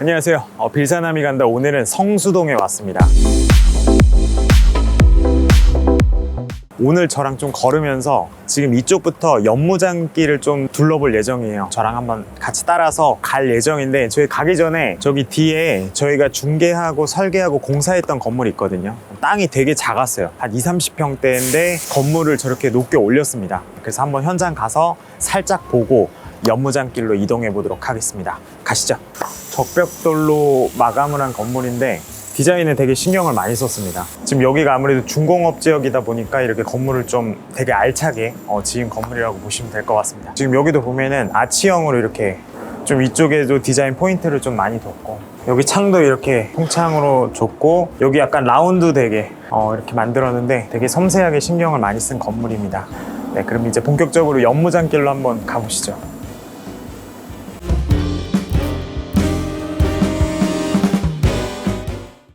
안녕하세요. 어, 빌사남이 간다. 오늘은 성수동에 왔습니다. 오늘 저랑 좀 걸으면서 지금 이쪽부터 연무장길을 좀 둘러볼 예정이에요. 저랑 한번 같이 따라서 갈 예정인데 저희 가기 전에 저기 뒤에 저희가 중개하고 설계하고 공사했던 건물이 있거든요. 땅이 되게 작았어요. 한 2, 30평대인데 건물을 저렇게 높게 올렸습니다. 그래서 한번 현장 가서 살짝 보고 연무장길로 이동해 보도록 하겠습니다. 가시죠. 적벽돌로 마감을 한 건물인데 디자인에 되게 신경을 많이 썼습니다. 지금 여기가 아무래도 중공업 지역이다 보니까 이렇게 건물을 좀 되게 알차게 어, 지은 건물이라고 보시면 될 것 같습니다. 지금 여기도 보면은 아치형으로 이렇게 좀 이쪽에도 디자인 포인트를 좀 많이 뒀고 여기 창도 이렇게 통창으로 줬고 여기 약간 라운드 되게 어, 이렇게 만들었는데 되게 섬세하게 신경을 많이 쓴 건물입니다. 네, 그럼 이제 본격적으로 연무장길로 한번 가보시죠.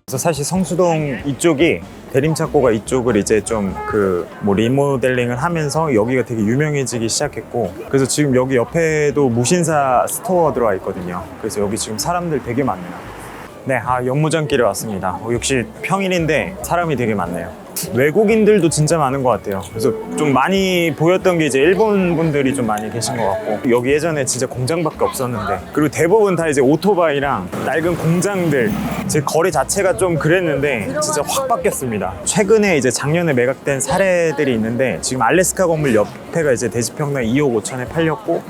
그래서 사실 성수동 이쪽이 대림착고가 이쪽을 이제 좀 그 뭐 리모델링을 하면서 여기가 되게 유명해지기 시작했고 그래서 지금 여기 옆에도 무신사 스토어 들어와 있거든요. 그래서 여기 지금 사람들 되게 많네요. 네, 아 연무장길에 왔습니다. 어, 역시 평일인데 사람이 되게 많네요. 외국인들도 진짜 많은 것 같아요. 그래서 좀 많이 보였던 게 이제 일본 분들이 좀 많이 계신 것 같고 여기 예전에 진짜 공장밖에 없었는데 그리고 대부분 다 이제 오토바이랑 낡은 공장들 제 거리 자체가 좀 그랬는데 진짜 확 바뀌었습니다. 최근에 이제 작년에 매각된 사례들이 있는데 지금 알래스카 건물 옆에가 이제 대지평당 2억 5천에 팔렸고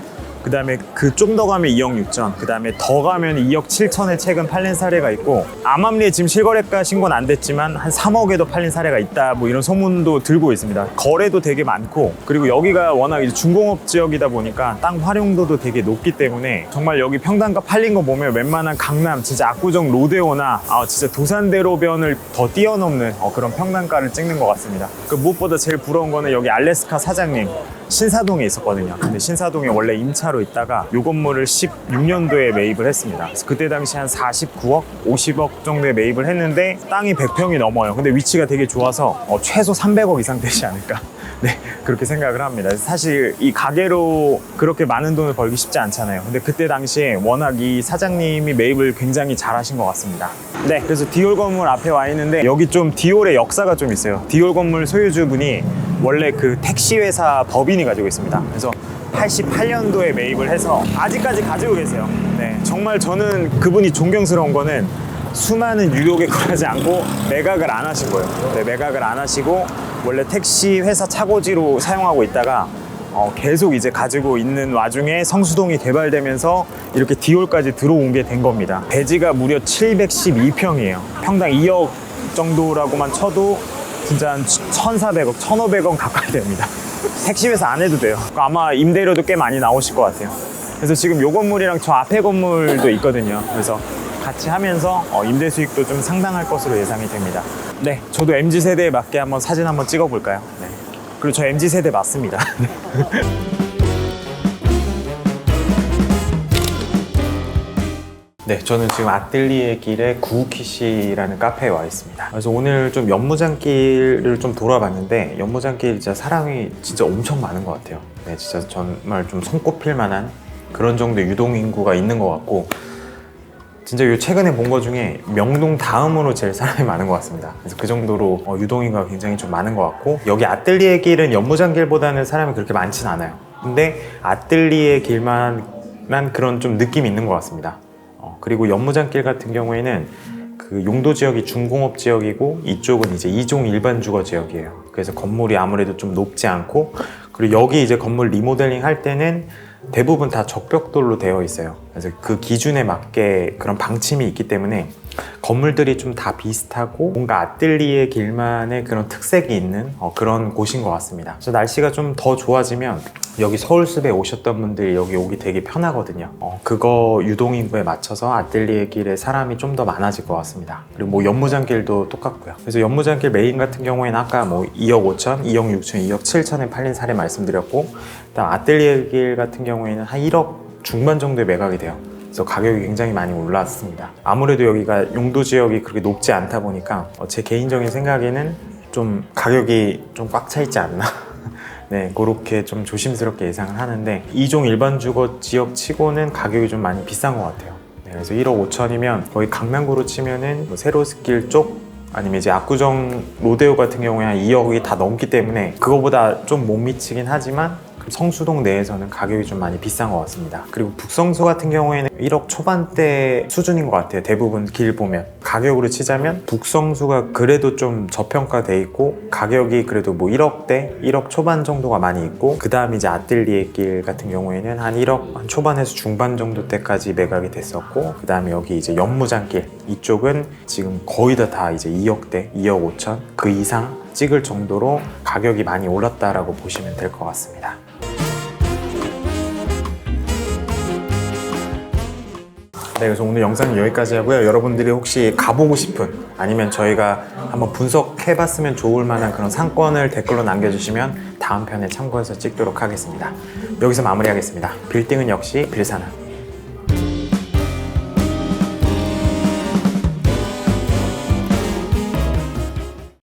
그 다음에 그 좀 더 가면 2억 6천, 그 다음에 더 가면 2억 7천에 최근 팔린 사례가 있고 암암리에 지금 실거래가 신고는 안 됐지만 한 3억에도 팔린 사례가 있다 뭐 이런 소문도 들고 있습니다. 거래도 되게 많고 그리고 여기가 워낙 이제 중공업 지역이다 보니까 땅 활용도도 되게 높기 때문에 정말 여기 평당가 팔린 거 보면 웬만한 강남 진짜 압구정 로데오나 아 진짜 도산대로변을 더 뛰어넘는 어, 그런 평당가를 찍는 것 같습니다. 그 무엇보다 제일 부러운 거는 여기 알래스카 사장님 신사동에 있었거든요. 근데 신사동에 원래 임차로 있다가 요 건물을 16년도에 매입을 했습니다. 그래서 그때 당시 한 49억, 50억 정도에 매입을 했는데 땅이 100평이 넘어요. 근데 위치가 되게 좋아서 어, 최소 300억 이상 되지 않을까. 네, 그렇게 생각을 합니다. 사실 이 가게로 그렇게 많은 돈을 벌기 쉽지 않잖아요. 근데 그때 당시에 워낙 이 사장님이 매입을 굉장히 잘 하신 것 같습니다. 네, 그래서 디올 건물 앞에 와 있는데 여기 좀 디올의 역사가 좀 있어요. 디올 건물 소유주분이 원래 그 택시 회사 법인이 가지고 있습니다. 그래서 88년도에 매입을 해서 아직까지 가지고 계세요. 네, 정말 저는 그분이 존경스러운 거는 수많은 유료에 굴하지 않고 매각을 안 하신 거예요. 네, 매각을 안 하시고 원래 택시 회사 차고지로 사용하고 있다가 어, 계속 이제 가지고 있는 와중에 성수동이 개발되면서 이렇게 디올까지 들어온 게 된 겁니다. 배지가 무려 712평이에요. 평당 2억 정도라고만 쳐도 진짜 한 1,400억, 1,500억 가까이 됩니다. 택시 회사 안 해도 돼요. 아마 임대료도 꽤 많이 나오실 것 같아요. 그래서 지금 요 건물이랑 저 앞에 건물도 있거든요. 그래서 같이 하면서 어, 임대 수익도 좀 상당할 것으로 예상이 됩니다. 네, 저도 MZ 세대에 맞게 한번 사진 한번 찍어볼까요? 네. 그리고 저 MZ 세대 맞습니다. 네, 저는 지금 아뜰리에 길에 구우키시라는 카페에 와 있습니다. 그래서 오늘 좀 연무장길을 좀 돌아봤는데 연무장길 진짜 사람이 진짜 엄청 많은 것 같아요. 네, 진짜 정말 좀 손꼽힐 만한 그런 정도의 유동 인구가 있는 것 같고 진짜 요 최근에 본것 중에 명동 다음으로 제일 사람이 많은 것 같습니다. 그래서 그 정도로 어, 유동인구가 굉장히 좀 많은 것 같고 여기 아뜰리에 길은 연무장길보다는 사람이 그렇게 많진 않아요. 근데 아뜰리에 길만한 그런 좀 느낌이 있는 것 같습니다. 어, 그리고 연무장길 같은 경우에는 그 용도 지역이 중공업 지역이고 이쪽은 이제 이종 일반 주거 지역이에요. 그래서 건물이 아무래도 좀 높지 않고 그리고 여기 이제 건물 리모델링 할 때는 대부분 다 적벽돌로 되어 있어요. 그래서 그 기준에 맞게 그런 방침이 있기 때문에 건물들이 좀 다 비슷하고 뭔가 아뜰리에 길만의 그런 특색이 있는 어, 그런 곳인 것 같습니다. 그래서 날씨가 좀 더 좋아지면 여기 서울숲에 오셨던 분들이 여기 오기 되게 편하거든요. 어, 그거 유동인구에 맞춰서 아뜰리에 길에 사람이 좀 더 많아질 것 같습니다. 그리고 뭐 연무장길도 똑같고요. 그래서 연무장길 메인 같은 경우에는 아까 뭐 2억 5천, 2억 6천, 2억 7천에 팔린 사례 말씀드렸고, 그다음 아뜰리에 길 같은 경우에는 한 1억 중반 정도에 매각이 돼요. 그래서 가격이 굉장히 많이 올랐습니다. 아무래도 여기가 용도 지역이 그렇게 높지 않다 보니까 어, 제 개인적인 생각에는 좀 가격이 좀 꽉 차 있지 않나. 네, 그렇게 좀 조심스럽게 예상을 하는데 이종 일반 주거 지역 치고는 가격이 좀 많이 비싼 것 같아요. 네, 그래서 1억 5천이면 거의 강남구로 치면은 뭐 세로스길 쪽 아니면 이제 압구정 로데오 같은 경우에 한 2억이 다 넘기 때문에 그거보다 좀 못 미치긴 하지만 성수동 내에서는 가격이 좀 많이 비싼 것 같습니다. 그리고 북성수 같은 경우에는 1억 초반대 수준인 것 같아요. 대부분 길 보면 가격으로 치자면 북성수가 그래도 좀 저평가돼 있고 가격이 그래도 뭐 1억대, 1억 초반 정도가 많이 있고 그 다음 이제 아뜰리에 길 같은 경우에는 한 1억 한 초반에서 중반 정도 때까지 매각이 됐었고 그 다음에 여기 이제 연무장길 이쪽은 지금 거의 다 다 이제 2억대, 2억 5천 그 이상 찍을 정도로 가격이 많이 올랐다라고 보시면 될 것 같습니다. 네, 그래서 오늘 영상은 여기까지 하고요. 여러분들이 혹시 가보고 싶은 아니면 저희가 한번 분석해봤으면 좋을 만한 그런 상권을 댓글로 남겨주시면 다음 편에 참고해서 찍도록 하겠습니다. 여기서 마무리하겠습니다. 빌딩은 역시 빌사는